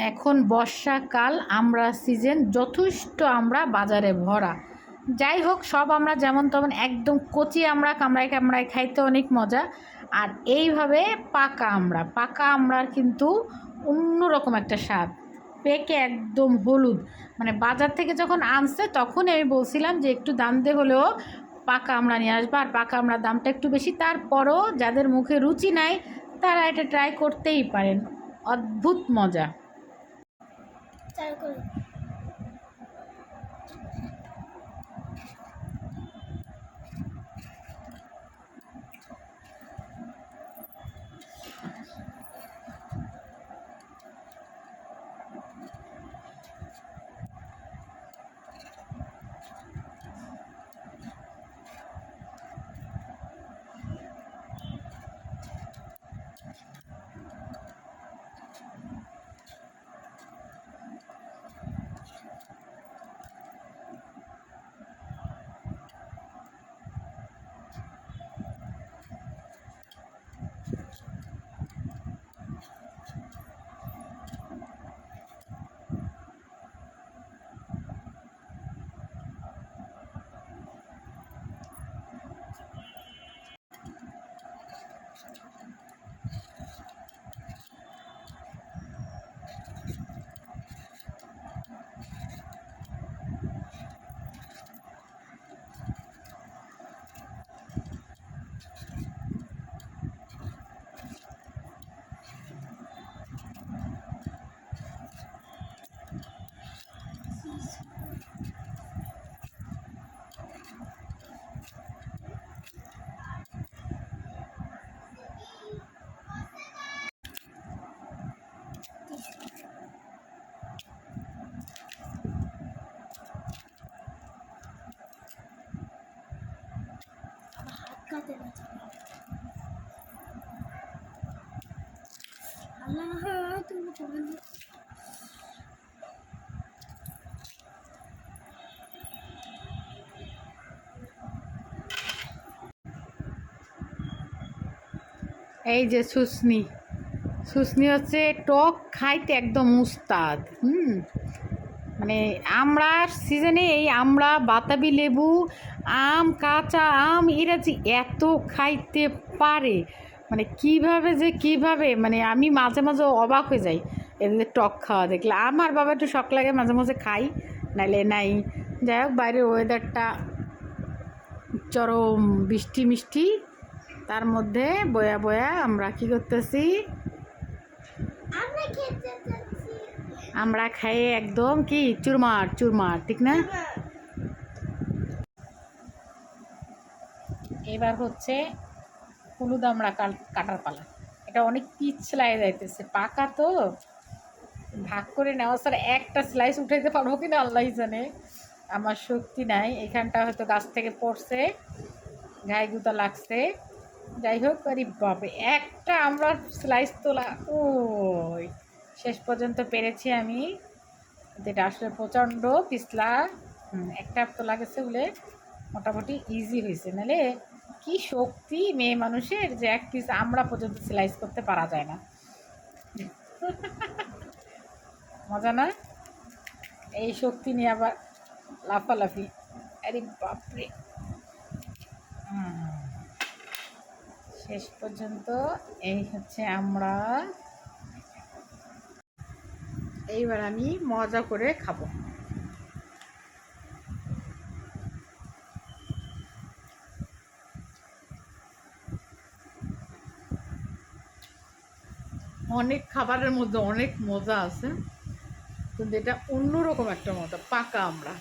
এখন বর্ষাকাল, আমরা সিজন, যথেষ্ট আমরা বাজারে ভরা। যাই হোক, সব আমরা যেমন তেমন একদম কচি আমরা কামড়ায় কামড়ায় খাইতে অনেক মজা। আর এইভাবে পাকা আমরা, পাকা আমড়ার কিন্তু অন্যরকম একটা স্বাদ। পেকে একদম হলুদ। মানে বাজার থেকে যখন আনছে তখন আমি বলছিলাম যে একটু দাম দিয়ে হলেও পাকা আমরা নিয়ে আসব। আর পাকা আমড়ার দামটা একটু বেশি। তারপরও যাদের মুখে রুচি নাই, তারা এটা ট্রাই করতেই পারেন। অদ্ভুত মজা। 还有个 এই যে সুস্নি সুস্নি হচ্ছে টক খাইতে একদম উস্তাদ, হুম? মানে আমরা সিজনে এই আমরা, বাতাবি লেবু, আম, কাঁচা আম, এরা যে এত খাইতে পারে। মানে কীভাবে যে কীভাবে মানে আমি মাঝে মাঝে অবাক হয়ে যাই। এদের টক খাওয়া দেখলে আমার বাবা একটু শখ লাগে মাঝে মাঝে খাই নাইলে নাই। যাই হোক বাইরের ওয়েদারটা চরম বৃষ্টি মিষ্টি। তার মধ্যে বয়া বয়া আমরা কি করতেছি? আমরা খাই একদম কি? চুরমার চুরমার ঠিক না? এবার হচ্ছে হলুদ আমরা কাটার পালা। এটা অনেক সেলাই যাইতেছে। পাকা তো। ভাগ করে নেওয়া স্যার একটা স্লাইস উঠাইতে পারব কিনা আল্লাহ জানে। আমার শক্তি নাই। এখানটা হয়তো গাছ থেকে পড়ছে। গায়ে গুতা লাগছে। যাই হোক, আরে বাপরে, একটা আমরা স্লাইস তোলা ওই, শেষ পর্যন্ত পেরেছি আমি। যেটা আসলে প্রচণ্ড পিছলা। একটা তোলা গেছে বলে মোটামুটি ইজি হয়েছে। নাহলে কি শক্তি মেয়ে মানুষের যে এক পিস আমরা পর্যন্ত স্লাইস করতে পারা যায় না। মজা না এই শক্তি নিয়ে আবার লাফালাফি। আরে বাপরে। শেষ পর্যন্ত এই হচ্ছে আমরা। এইবার আমি মজা করে খাব। অনেক খাবারের মধ্যে অনেক মজা আছে। কিন্তু এটা অন্যরকম একটা মজা পাকা আমরা।